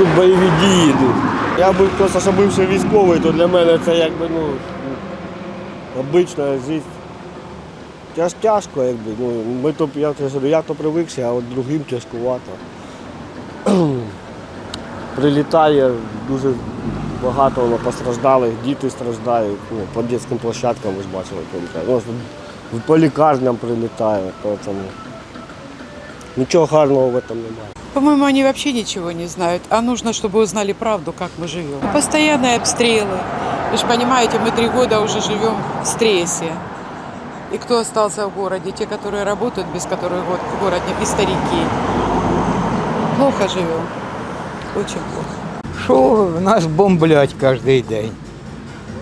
тут бойові дії йдуть. Я би просто що бивший військовий, то для мене це якби ну обична життя. Тяж тяжко, якби. Ну, ми то, я, то я то привикся, а от другим тяжкувато. Прилітає дуже багато постраждалих, діти страждають. Ну, по дитячим площадкам ви ж бачили. Ну, по лікарням прилітає, тому нічого гарного в этом немає. По-моему, они вообще ничего не знают, а нужно, чтобы узнали правду, как мы живем. Постоянные обстрелы. Вы же понимаете, мы три года уже живем в стрессе. И кто остался в городе? Те, которые работают, без которых вот в городе, и старики. Плохо живем. Очень плохо. Що нас бомблять кожен день.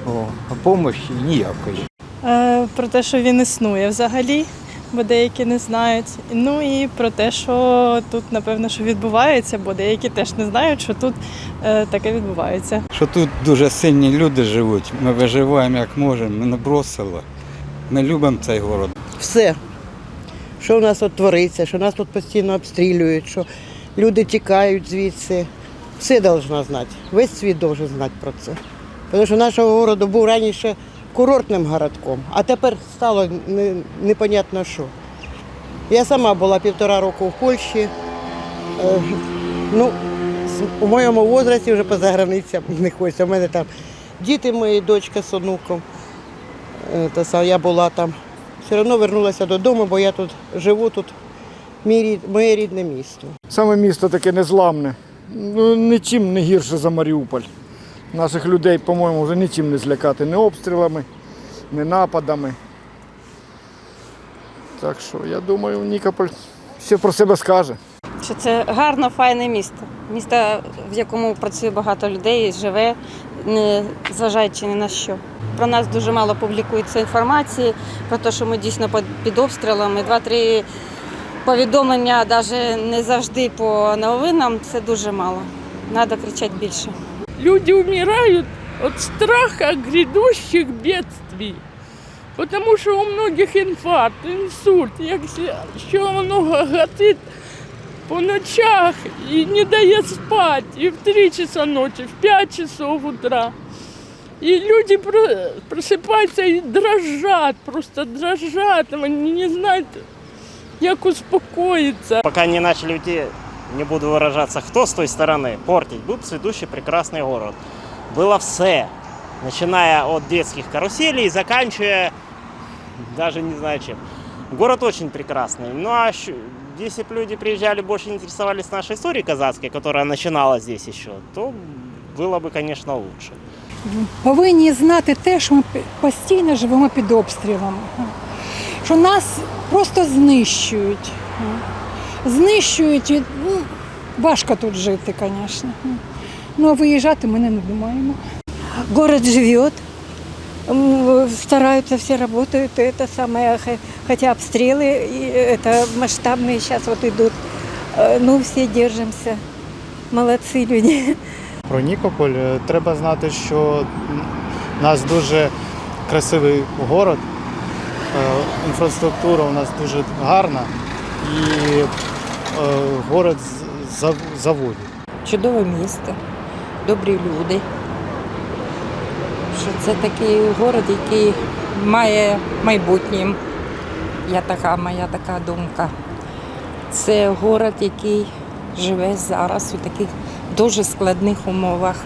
О, а допомоги ніякої. Е, про те, що він існує взагалі, Бо деякі не знають. Ну і про те, що тут, напевно, що відбувається, бо деякі теж не знають, що тут е, таке відбувається. Що тут дуже сильні люди живуть. Ми виживаємо як можемо, ми не бросили. Ми любимо цей город. все, що в нас тут твориться, що нас тут постійно обстрілюють, що люди тікають звідси. Все повинна знати. Весь світ має знати про це. Тому що нашого городу був раніше курортним городком, а тепер стало не, непонятно що. Я сама була півтора року в Польщі. Е, ну, у моєму возрасті вже поза границям не хочеться. У мене там діти мої, дочка з онуком. Е, Та я була там. Все одно вернулася додому, бо я тут живу, тут мій моє рідне місто. Саме місто таке незламне. Ну, нічим не гірше за Маріуполь. Наших людей, по-моєму, вже нічим не злякати ні обстрілами, ні нападами. Так що, я думаю, Нікополь все про себе скаже. що це гарно, файне місто. Місто, в якому працює багато людей, живе, не зважаючи ні на що. Про нас дуже мало публікується інформації, про те, що ми дійсно під обстрілами. Два-три повідомлення, навіть не завжди по новинам, це дуже мало. Треба кричати більше. Люди умирают от страха грядущих бедствий. Потому что у многих инфаркт, инсульт, якщо ще воно гатить по ночах і не дає спати, і в 3 часа ночі, в 5 часов утра. І люди про- просипаються і дрожать, просто дрожать, вони не знають, як успокоїтися. Пока не начали уйти, не буду выражаться, кто с той стороны портить. Был цветущий прекрасный город. Было все. Начиная от детских каруселей и заканчивая даже не знаю чем. Город очень прекрасный. Ну а щ- если бы люди приезжали, больше интересовались нашей историей казацкой, которая начиналась здесь еще, то было бы, конечно, лучше. повинні знати те, що ми пі- постійно живемо під обстрілами, що нас просто знищують. Знищують, і, ну, важко тут жити, звісно. Ну, а виїжджати ми не думаємо. Город живет, стараются все работают, это самое, хотя обстрелы это масштабные сейчас вот идут. Ну, все держимся. Молодцы люди. Про Нікополь е, треба знати, що м, у нас дуже красивий город, е, інфраструктура у нас дуже гарна і е, город заводів. Чудове місто, добрі люди. Що це такий город, який має майбутнє. Я така, моя така думка. Це город, який живе зараз у таких дуже складних умовах.